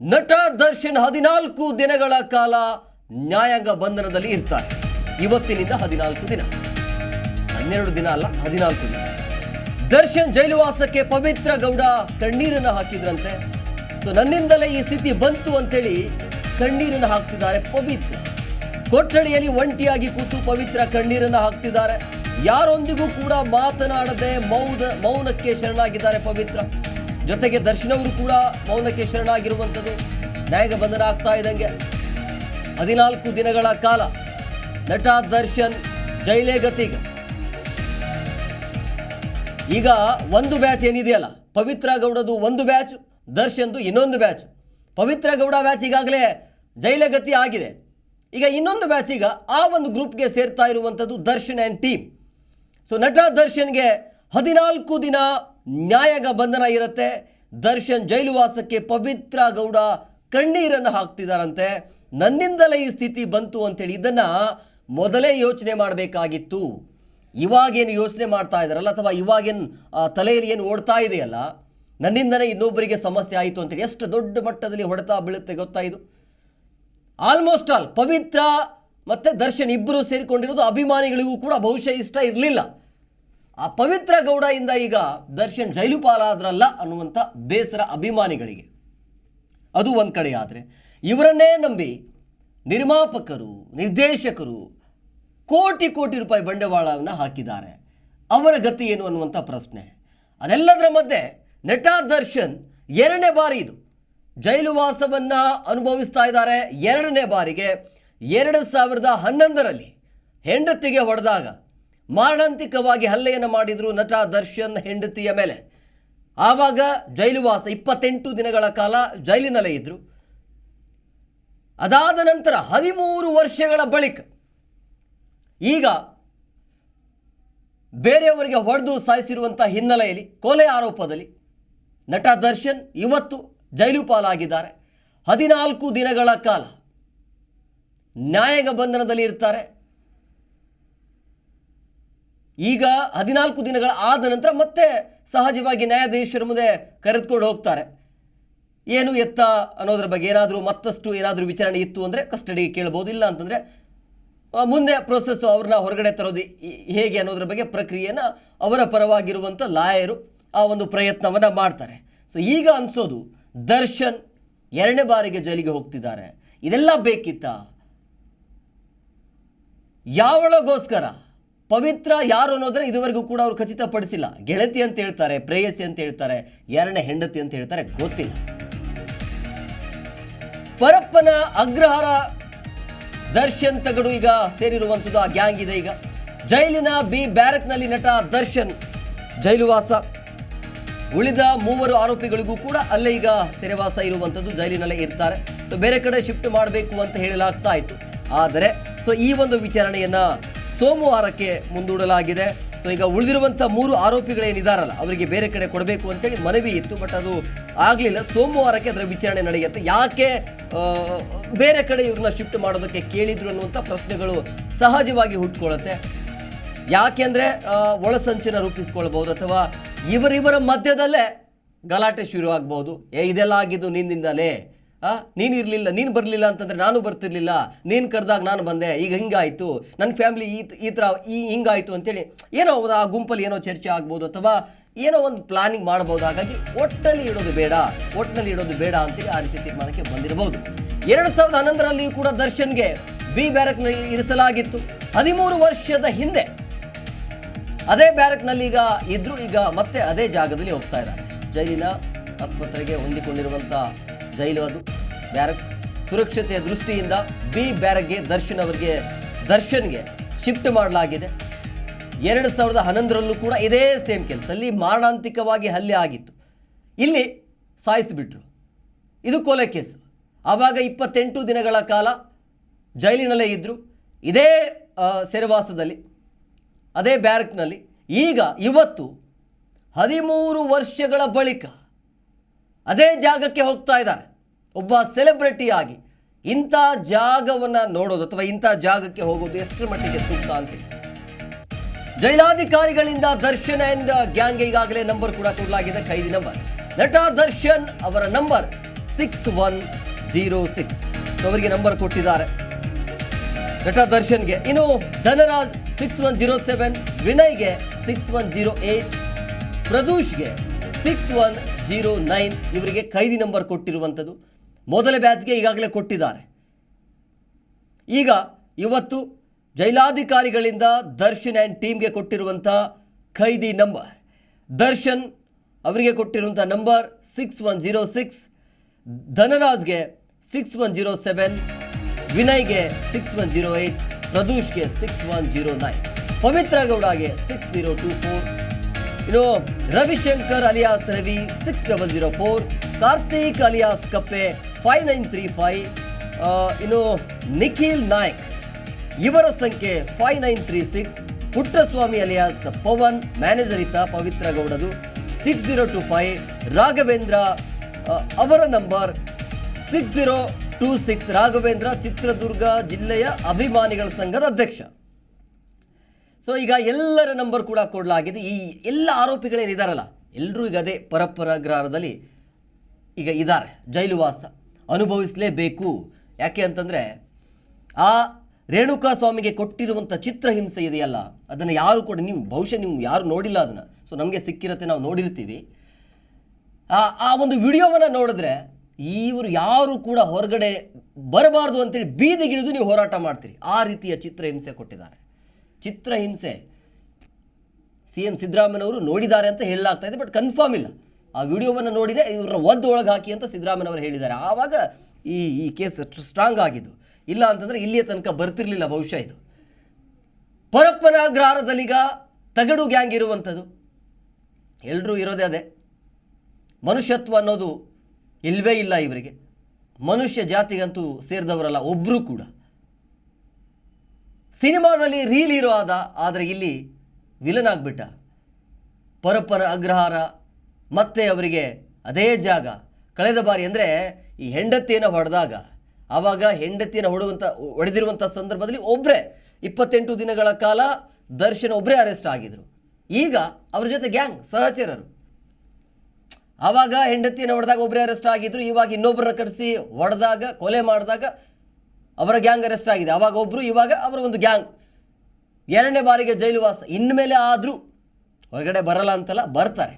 ನಟ ದರ್ಶನ್ ಹದಿನಾಲ್ಕು ದಿನಗಳ ಕಾಲ ನ್ಯಾಯಾಂಗ ಬಂಧನದಲ್ಲಿ ಇರ್ತಾರೆ. ಇವತ್ತಿನಿಂದ ಹದಿನಾಲ್ಕು ದಿನ. ಹನ್ನೆರಡು ದಿನ ಅಲ್ಲ, ಹದಿನಾಲ್ಕು ದಿನ. ದರ್ಶನ್ ಜೈಲುವಾಸಕ್ಕೆ ಪವಿತ್ರ ಗೌಡ ಕಣ್ಣೀರನ್ನು ಹಾಕಿದ್ರಂತೆ. ಸೊ ನನ್ನಿಂದಲೇ ಈ ಸ್ಥಿತಿ ಬಂತು ಅಂತೇಳಿ ಕಣ್ಣೀರನ್ನು ಹಾಕ್ತಿದ್ದಾರೆ ಪವಿತ್ರ. ಕೊಠಡಿಯಲ್ಲಿ ಒಂಟಿಯಾಗಿ ಕೂತು ಪವಿತ್ರ ಕಣ್ಣೀರನ್ನು ಹಾಕ್ತಿದ್ದಾರೆ. ಯಾರೊಂದಿಗೂ ಕೂಡ ಮಾತನಾಡದೆ ಮೌನ ಮೌನಕ್ಕೆ ಶರಣಾಗಿದ್ದಾರೆ ಪವಿತ್ರ. ಜೊತೆಗೆ ದರ್ಶನ್ ಅವರು ಕೂಡ ಮೌನಕ್ಕೆ ಶರಣಾಗಿರುವಂಥದ್ದು. ನ್ಯಾಯ ಬಂಧನ ಆಗ್ತಾ ಇದ್ದಂಗೆ. ಹದಿನಾಲ್ಕು ದಿನಗಳ ಕಾಲ ನಟ ದರ್ಶನ್ ಜೈಲೇ ಗತಿಗೆ. ಈಗ ಒಂದು ಬ್ಯಾಚ್ ಏನಿದೆಯಲ್ಲ, ಪವಿತ್ರ ಗೌಡದು ಒಂದು ಬ್ಯಾಚ್, ದರ್ಶನ್ದು ಇನ್ನೊಂದು ಬ್ಯಾಚ್. ಪವಿತ್ರ ಗೌಡ ಬ್ಯಾಚ್ ಈಗಾಗಲೇ ಜೈಲಗತಿ ಆಗಿದೆ. ಈಗ ಇನ್ನೊಂದು ಬ್ಯಾಚ್ ಈಗ ಆ ಒಂದು ಗ್ರೂಪ್ಗೆ ಸೇರ್ತಾ ಇರುವಂಥದ್ದು ದರ್ಶನ್ ಆ್ಯಂಡ್ ಟೀಮ್. ಸೊ, ನಟ ದರ್ಶನ್ಗೆ ಹದಿನಾಲ್ಕು ದಿನ ನ್ಯಾಯಾಂಗ ಬಂಧನ ಇರುತ್ತೆ. ದರ್ಶನ್ ಜೈಲುವಾಸಕ್ಕೆ ಪವಿತ್ರ ಗೌಡ ಕಣ್ಣೀರನ್ನು ಹಾಕ್ತಿದ್ದಾರಂತೆ ನನ್ನಿಂದಲೇ ಈ ಸ್ಥಿತಿ ಬಂತು ಅಂತೇಳಿ ಇದನ್ನು ಮೊದಲೇ ಯೋಚನೆ ಮಾಡಬೇಕಾಗಿತ್ತು. ಇವಾಗೇನು ಯೋಚನೆ ಮಾಡ್ತಾ ಇದ್ದಾರಲ್ಲ ಅಥವಾ ಇವಾಗೇನು ತಲೆಯಲ್ಲಿ ಏನು ಓಡ್ತಾ ಇದೆಯಲ್ಲ ನನ್ನಿಂದನೇ ಇನ್ನೊಬ್ಬರಿಗೆ ಸಮಸ್ಯೆ ಆಯಿತು ಅಂತೇಳಿ ಎಷ್ಟು ದೊಡ್ಡ ಮಟ್ಟದಲ್ಲಿ ಹೊಡೆತಾ ಬೀಳುತ್ತೆ ಗೊತ್ತಾ ಆಲ್ಮೋಸ್ಟ್ ಆಲ್ ಪವಿತ್ರ ಮತ್ತು ದರ್ಶನ್ ಇಬ್ಬರು ಸೇರಿಕೊಂಡಿರೋದು ಅಭಿಮಾನಿಗಳಿಗೂ ಕೂಡ ಬಹುಶಃ ಇಷ್ಟ ಇರಲಿಲ್ಲ. ಆ ಪವಿತ್ರ ಗೌಡಯಿಂದ ಈಗ ದರ್ಶನ್ ಜೈಲು ಪಾಲಾದ್ರಲ್ಲ ಅನ್ನುವಂಥ ಬೇಸರ ಅಭಿಮಾನಿಗಳಿಗೆ. ಅದು ಒಂದು ಕಡೆ ಆದರೆ ಇವರನ್ನೇ ನಂಬಿ ನಿರ್ಮಾಪಕರು, ನಿರ್ದೇಶಕರು ಕೋಟಿ ಕೋಟಿ ರೂಪಾಯಿ ಬಂಡವಾಳವನ್ನು ಹಾಕಿದ್ದಾರೆ. ಅವರ ಗತಿ ಏನು ಅನ್ನುವಂಥ ಪ್ರಶ್ನೆ. ಅದೆಲ್ಲದರ ಮಧ್ಯೆ ನಟ ದರ್ಶನ್ ಎರಡನೇ ಬಾರಿ ಇದು. ಜೈಲುವಾಸವನ್ನು ಅನುಭವಿಸ್ತಾ ಇದ್ದಾರೆ ಎರಡನೇ ಬಾರಿಗೆ. ಎರಡು ಸಾವಿರದ ಹನ್ನೊಂದರಲ್ಲಿ ಹೆಂಡತಿಗೆ ಹೊಡೆದಾಗ ಮಾರಣಾಂತಿಕವಾಗಿ ಹಲ್ಲೆಯನ್ನು ಮಾಡಿದರು ನಟ ದರ್ಶನ್ ಹೆಂಡತಿಯ ಮೇಲೆ. ಆವಾಗ ಜೈಲುವಾಸ ಇಪ್ಪತ್ತೆಂಟು ದಿನಗಳ ಕಾಲ ಜೈಲಿನಲ್ಲೇ ಇದ್ದರು ಅದಾದ ನಂತರ ಹದಿಮೂರು ವರ್ಷಗಳ ಬಳಿಕ ಈಗ ಬೇರೆಯವರಿಗೆ ಹೊಡೆದು ಸಾಯಿಸಿರುವಂಥ ಹಿನ್ನೆಲೆಯಲ್ಲಿ ಕೊಲೆ ಆರೋಪದಲ್ಲಿ ನಟ ದರ್ಶನ್ ಇವತ್ತು ಜೈಲು ಪಾಲಾಗಿದ್ದಾರೆ. ಹದಿನಾಲ್ಕು ದಿನಗಳ ಕಾಲ ನ್ಯಾಯಾಂಗ ಬಂಧನದಲ್ಲಿ ಇರ್ತಾರೆ. ಈಗ ಹದಿನಾಲ್ಕು ದಿನಗಳ ಆದ ನಂತರ ಮತ್ತೆ ಸಹಜವಾಗಿ ನ್ಯಾಯಾಧೀಶರ ಮುಂದೆ ಕರೆದುಕೊಂಡು ಹೋಗ್ತಾರೆ. ಏನು ಎತ್ತ ಅನ್ನೋದ್ರ ಬಗ್ಗೆ ಏನಾದರೂ ಮತ್ತಷ್ಟು ಏನಾದರೂ ವಿಚಾರಣೆ ಇತ್ತು ಅಂದರೆ ಕಸ್ಟಡಿಗೆ ಕೇಳ್ಬೋದು ಇಲ್ಲ ಅಂತಂದರೆ ಮುಂದೆ ಪ್ರೊಸೆಸ್ಸು ಅವ್ರನ್ನ ಹೊರಗಡೆ ತರೋದು ಹೇಗೆ ಅನ್ನೋದ್ರ ಬಗ್ಗೆ ಪ್ರಕ್ರಿಯೆನ ಅವರ ಪರವಾಗಿರುವಂಥ ಲಾಯರು ಆ ಒಂದು ಪ್ರಯತ್ನವನ್ನು ಮಾಡ್ತಾರೆ. ಸೊ ಈಗ ಅನಿಸೋದು, ದರ್ಶನ್ ಎರಡನೇ ಬಾರಿಗೆ ಜೈಲಿಗೆ ಹೋಗ್ತಿದ್ದಾರೆ. ಇದೆಲ್ಲ ಬೇಕಿತ್ತ? ಯಾವಳಗೋಸ್ಕರ? ಪವಿತ್ರ ಯಾರು ಅನ್ನೋದನ್ನ ಇದುವರೆಗೂ ಕೂಡ ಅವರು ಖಚಿತಪಡಿಸಿಲ್ಲ. ಗೆಳತಿ ಅಂತ ಹೇಳ್ತಾರೆ, ಪ್ರೇಯಸಿ ಅಂತ ಹೇಳ್ತಾರೆ, ಎರಡನೇ ಹೆಂಡತಿ ಅಂತ ಹೇಳ್ತಾರೆ, ಗೊತ್ತಿಲ್ಲ. ಪರಪ್ಪನ ಅಗ್ರಹಾರ ದರ್ಶನ್ ತಗಡು ಈಗ ಸೇರಿರುವಂಥದ್ದು ಆ ಗ್ಯಾಂಗ್ ಇದೆ ಈಗ. ಜೈಲಿನ ಬಿ ಬ್ಯಾರಕ್ನಲ್ಲಿ ನಟ ದರ್ಶನ್ ಜೈಲುವಾಸ. ಉಳಿದ ಮೂವರು ಆರೋಪಿಗಳಿಗೂ ಕೂಡ ಅಲ್ಲೇ ಈಗ ಸೆರೆವಾಸ ಇರುವಂಥದ್ದು, ಜೈಲಿನಲ್ಲೇ ಇರ್ತಾರೆ. ಸೊ ಬೇರೆ ಕಡೆ ಶಿಫ್ಟ್ ಮಾಡಬೇಕು ಅಂತ ಹೇಳಲಾಗ್ತಾ ಇತ್ತು. ಆದರೆ ಸೊ ಈ ಒಂದು ವಿಚಾರಣೆಯನ್ನ ಸೋಮವಾರಕ್ಕೆ ಮುಂದೂಡಲಾಗಿದೆ. ಸೊ ಈಗ ಉಳಿದಿರುವಂಥ ಮೂರು ಆರೋಪಿಗಳೇನಿದಾರಲ್ಲ ಅವರಿಗೆ ಬೇರೆ ಕಡೆ ಕೊಡಬೇಕು ಅಂತೇಳಿ ಮನವಿ ಇತ್ತು ಬಟ್ ಅದು ಆಗಲಿಲ್ಲ. ಸೋಮವಾರಕ್ಕೆ ಅದರ ವಿಚಾರಣೆ ನಡೆಯುತ್ತೆ. ಯಾಕೆ ಬೇರೆ ಕಡೆ ಇವ್ರನ್ನ ಶಿಫ್ಟ್ ಮಾಡೋದಕ್ಕೆ ಕೇಳಿದ್ರು ಅನ್ನುವಂಥ ಪ್ರಶ್ನೆಗಳು ಸಹಜವಾಗಿ ಹುಟ್ಕೊಳ್ಳುತ್ತೆ. ಯಾಕೆಂದ್ರೆ ಒಳಸಂಚನ ರೂಪಿಸ್ಕೊಳ್ಬಹುದು ಅಥವಾ ಇವರಿವರ ಮಧ್ಯದಲ್ಲೇ ಗಲಾಟೆ ಶುರುವಾಗ್ಬೋದು ಏ, ಇದೆಲ್ಲ ಆಗಿದ್ದು ನಿನ್ನಿಂದಲೇ. ನೀನು ಇರಲಿಲ್ಲ, ನೀನು ಬರಲಿಲ್ಲ ಅಂತಂದರೆ ನಾನು ಬರ್ತಿರ್ಲಿಲ್ಲ. ನೀನು ಕರೆದಾಗ ನಾನು ಬಂದೆ, ಈಗ ಹಿಂಗಾಯಿತು. ನನ್ನ ಫ್ಯಾಮಿಲಿ ಈ ಈ ಥರ ಈ ಹಿಂಗಾಯಿತು ಅಂತೇಳಿ ಏನೋ ಆ ಗುಂಪಲ್ಲಿ ಏನೋ ಚರ್ಚೆ ಆಗ್ಬೋದು ಅಥವಾ ಏನೋ ಒಂದು ಪ್ಲಾನಿಂಗ್ ಮಾಡ್ಬೋದು. ಹಾಗಾಗಿ ಒಟ್ಟಲ್ಲಿ ಇಡೋದು ಬೇಡ ಒಟ್ಟಿನಲ್ಲಿ ಇಡೋದು ಬೇಡ ಅಂತೇಳಿ ಆ ರೀತಿ ತೀರ್ಮಾನಕ್ಕೆ ಬಂದಿರಬಹುದು. ಎರಡು ಸಾವಿರದ ಹನ್ನೊಂದರಲ್ಲಿಯೂ ಕೂಡ ದರ್ಶನ್ಗೆ ಬಿ ಬ್ಯಾರಕ್ನಲ್ಲಿ ಇರಿಸಲಾಗಿತ್ತು. ಹದಿಮೂರು ವರ್ಷದ ಹಿಂದೆ ಅದೇ ಬ್ಯಾರಕ್ನಲ್ಲಿ ಈಗ ಇದ್ರು, ಈಗ ಮತ್ತೆ ಅದೇ ಜಾಗದಲ್ಲಿ ಹೋಗ್ತಾ ಇದ್ದಾರೆ. ಜೈಲಿನ ಆಸ್ಪತ್ರೆಗೆ ಹೊಂದಿಕೊಂಡಿರುವಂಥ ಜೈಲು ಅದು ಬ್ಯಾರಕ್, ಸುರಕ್ಷತೆಯ ದೃಷ್ಟಿಯಿಂದ ಬಿ ಬ್ಯಾರಕ್ಗೆ ದರ್ಶನ್ ಅವರಿಗೆ, ದರ್ಶನ್ಗೆ ಶಿಫ್ಟ್ ಮಾಡಲಾಗಿದೆ. ಎರಡು ಸಾವಿರದ ಹನ್ನೊಂದರಲ್ಲೂ ಕೂಡ ಇದೇ ಸೇಮ್ ಕೆಲಸ ಅಲ್ಲಿ ಮಾರಣಾಂತಿಕವಾಗಿ ಹಲ್ಲೆ ಆಗಿತ್ತು. ಇಲ್ಲಿ ಸಾಯಿಸಿಬಿಟ್ರು. ಇದು ಕೊಲೆ ಕೇಸು. ಆವಾಗ ಇಪ್ಪತ್ತೆಂಟು ದಿನಗಳ ಕಾಲ ಜೈಲಿನಲ್ಲೇ ಇದ್ದರು ಇದೇ ಸೆರೆವಾಸದಲ್ಲಿ, ಅದೇ ಬ್ಯಾರಕ್ನಲ್ಲಿ. ಈಗ ಇವತ್ತು ಹದಿಮೂರು ವರ್ಷಗಳ ಬಳಿಕ ಅದೇ ಜಾಗಕ್ಕೆ ಹೋಗ್ತಾ ಇದ್ದಾರೆ. ಒಬ್ಬ ಸೆಲೆಬ್ರಿಟಿ ಆಗಿ ಇಂಥ ಜಾಗವನ್ನು ನೋಡೋದು ಅಥವಾ ಇಂಥ ಜಾಗಕ್ಕೆ ಹೋಗೋದು ಎಷ್ಟರ ಮಟ್ಟಿಗೆ ಸೂಕ್ತ ಅಂತ ಜೈಲಾಧಿಕಾರಿಗಳಿಂದ ದರ್ಶನ್ ಅಂಡ್ ಗ್ಯಾಂಗ್ ಈಗಾಗಲೇ ನಂಬರ್ ಕೂಡ ಕೊಡಲಾಗಿದೆ, ಖೈದಿ ನಂಬರ್ ನಟ ದರ್ಶನ್ ಅವರ number six one zero six ಅವರಿಗೆ ನಂಬರ್ ಕೊಟ್ಟಿದ್ದಾರೆ. ನಟ ದರ್ಶನ್ಗೆ ಇನ್ನು Dhanraj six one zero seven ವಿನಯ್ಗೆ six one zero eight ಪ್ರದೂಷ್ಗೆ ಸಿಕ್ಸ್ ಒನ್ ಜೀರೋ ನೈನ್ ಇವರಿಗೆ ಖೈದಿ ನಂಬರ್ ಕೊಟ್ಟಿರುವಂಥದ್ದು. ಮೊದಲ ಬ್ಯಾಚ್ಗೆ ಈಗಾಗಲೇ ಕೊಟ್ಟಿದ್ದಾರೆ. ಈಗ ಇವತ್ತು ಜೈಲಾಧಿಕಾರಿಗಳಿಂದ ದರ್ಶನ್ ಆ್ಯಂಡ್ ಟೀಮ್ಗೆ ಕೊಟ್ಟಿರುವಂಥ ಖೈದಿ ನಂಬರ್, ದರ್ಶನ್ ಅವರಿಗೆ ಕೊಟ್ಟಿರುವಂಥ number six one zero six, ಧನರಾಜ್ಗೆ six one zero seven, ವಿನಯ್ಗೆ six one zero eight ಪ್ರದೂಷ್ಗೆ six one zero nine Pavithra ಗೌಡಗೆ six zero two four, ಇನ್ನು Ravishankar alias Ravi six double zero four, Karthik alias ಕಪ್ಪೆ five nine three five ಇನ್ನು ನಿಖಿಲ್ ನಾಯ್ಕ್. ಇವರ ಸಂಖ್ಯೆ five nine three six. Puttaswamy alias, Pavan, manager ಇತ್ತ Pavithra ಗೌಡದು six zero two five. Raghavendra ಅವರ number six zero two six. Raghavendra, Chitradurga ಜಿಲ್ಲೆಯ ಅಭಿಮಾನಿಗಳ ಸಂಘದ ಅಧ್ಯಕ್ಷ. ಸೊ ಈಗ ಎಲ್ಲರ ನಂಬರ್ ಕೂಡ ಕೊಡಲಾಗಿದೆ. ಈ ಎಲ್ಲ ಆರೋಪಿಗಳೇನಿದಾರಲ್ಲ ಎಲ್ಲರೂ ಈಗ ಅದೇ ಪರಪ್ಪರಗ್ರಹದಲ್ಲಿ ಈಗ ಇದ್ದಾರೆ. ಜೈಲುವಾಸ ಅನುಭವಿಸಲೇಬೇಕು. ಯಾಕೆ ಅಂತಂದರೆ, ಆ ರೇಣುಕಾ ಸ್ವಾಮಿಗೆ ಕೊಟ್ಟಿರುವಂಥ ಚಿತ್ರಹಿಂಸೆ ಇದೆಯಲ್ಲ, ಅದನ್ನು ಯಾರು ಕೂಡ ನೀವು, ಬಹುಶಃ ನೀವು ಯಾರು ನೋಡಿಲ್ಲ ಅದನ್ನು. ಸೊ ನಮಗೆ ಸಿಕ್ಕಿರತ್ತೆ, ನಾವು ನೋಡಿರ್ತೀವಿ. ಆ ಒಂದು ವಿಡಿಯೋವನ್ನು ನೋಡಿದ್ರೆ, ಇವರು ಯಾರು ಕೂಡ ಹೊರಗಡೆ ಬರಬಾರ್ದು ಅಂತೇಳಿ ಬೀದಿಗಿಳಿದು ನೀವು ಹೋರಾಟ ಮಾಡ್ತೀರಿ. ಆ ರೀತಿಯ ಚಿತ್ರಹಿಂಸೆ ಕೊಟ್ಟಿದ್ದಾರೆ. ಚಿತ್ರಹಿಂಸೆ ಸಿ ಎಂ ಸಿದ್ದರಾಮಯ್ಯವರು ನೋಡಿದ್ದಾರೆ ಅಂತ ಹೇಳಲಾಗ್ತಾ ಇದೆ, ಬಟ್ ಕನ್ಫರ್ಮ್ ಇಲ್ಲ. ಆ ವಿಡಿಯೋವನ್ನು ನೋಡಿದರೆ ಇವ್ರನ್ನ ಒದ್ದು ಒಳಗೆ ಹಾಕಿ ಅಂತ ಸಿದ್ದರಾಮಯ್ಯನವರು ಹೇಳಿದ್ದಾರೆ. ಆವಾಗ ಈ ಈ ಕೇಸ್ ಸ್ಟ್ರಾಂಗ್ ಆಗಿದ್ದು. ಇಲ್ಲ ಅಂತಂದರೆ ಇಲ್ಲಿಯ ತನಕ ಬರ್ತಿರಲಿಲ್ಲ ಬಹುಶಃ ಇದು. ಪರಪ್ಪನ ಅಗ್ರಹಾರದಲ್ಲಿಗ ತಗಡು ಗ್ಯಾಂಗ್ ಇರುವಂಥದ್ದು. ಎಲ್ಲರೂ ಇರೋದೇ ಅದೇ. ಮನುಷ್ಯತ್ವ ಅನ್ನೋದು ಇಲ್ಲವೇ ಇಲ್ಲ ಇವರಿಗೆ. ಮನುಷ್ಯ ಜಾತಿಗಂತೂ ಸೇರಿದವರಲ್ಲ ಒಬ್ಬರೂ ಕೂಡ. ಸಿನಿಮಾದಲ್ಲಿ ರೀಲ್ ಇರೋ ಆದ, ಆದರೆ ಇಲ್ಲಿ ವಿಲನ್ ಆಗಿಬಿಟ್ಟ. ಪರಪ್ಪನ ಅಗ್ರಹಾರ ಮತ್ತೆ ಅವರಿಗೆ ಅದೇ ಜಾಗ. ಕಳೆದ ಬಾರಿ ಅಂದರೆ ಈ ಹೆಂಡತಿಯನ್ನು ಹೊಡೆದಾಗ, ಆವಾಗ ಹೆಂಡತಿಯನ್ನು ಹೊಡುವಂಥ ಹೊಡೆದಿರುವಂಥ ಸಂದರ್ಭದಲ್ಲಿ ಒಬ್ಬರೇ ಇಪ್ಪತ್ತೆಂಟು ದಿನಗಳ ಕಾಲ ದರ್ಶನ್ ಒಬ್ಬರೇ ಅರೆಸ್ಟ್ ಆಗಿದ್ರು. ಈಗ ಅವ್ರ ಜೊತೆ ಗ್ಯಾಂಗ್, ಸಹಚರರು. ಆವಾಗ ಹೆಂಡತಿಯನ್ನು ಹೊಡೆದಾಗ ಒಬ್ಬರೇ ಅರೆಸ್ಟ್ ಆಗಿದ್ರು. ಇವಾಗ ಇನ್ನೊಬ್ಬರನ್ನ ಕರೆಸಿ ಹೊಡೆದಾಗ, ಕೊಲೆ ಮಾಡಿದಾಗ ಅವರ ಗ್ಯಾಂಗ್ ಅರೆಸ್ಟ್ ಆಗಿದೆ. ಆವಾಗ ಒಬ್ಬರು ಇವಾಗ ಅವರ ಒಂದು ಗ್ಯಾಂಗ್. ಎರಡನೇ ಬಾರಿಗೆ ಜೈಲುವಾಸ ಇನ್ಮೇಲೆ ಆದರೂ ಹೊರಗಡೆ ಬರಲ್ಲ ಅಂತಲ್ಲ, ಬರ್ತಾರೆ.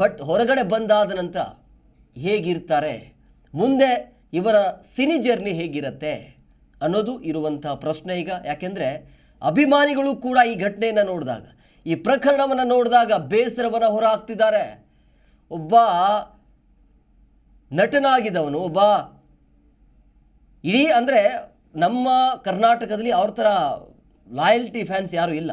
ಬಟ್ ಹೊರಗಡೆ ಬಂದಾದ ನಂತರ ಹೇಗಿರ್ತಾರೆ? ಮುಂದೆ ಇವರ ಸಿನಿ ಜರ್ನಿ ಹೇಗಿರುತ್ತೆ? ಅನ್ನೋದು ಇರುವಂಥ ಪ್ರಶ್ನೆ ಈಗ. ಯಾಕೆಂದರೆ ಅಭಿಮಾನಿಗಳು ಕೂಡ ಈ ಘಟನೆಯನ್ನು ನೋಡಿದಾಗ, ಈ ಪ್ರಕರಣವನ್ನು ನೋಡಿದಾಗ ಬೇಸರವನ್ನು ಹೊರಹಾಕ್ತಿದ್ದಾರೆ. ಒಬ್ಬ ನಟನಾಗಿದ್ದವನು, ಒಬ್ಬ ಇಡೀ ಅಂದರೆ ನಮ್ಮ ಕರ್ನಾಟಕದಲ್ಲಿ ಅವ್ರ ಥರ ಲಾಯಲ್ಟಿ ಫ್ಯಾನ್ಸ್ ಯಾರೂ ಇಲ್ಲ.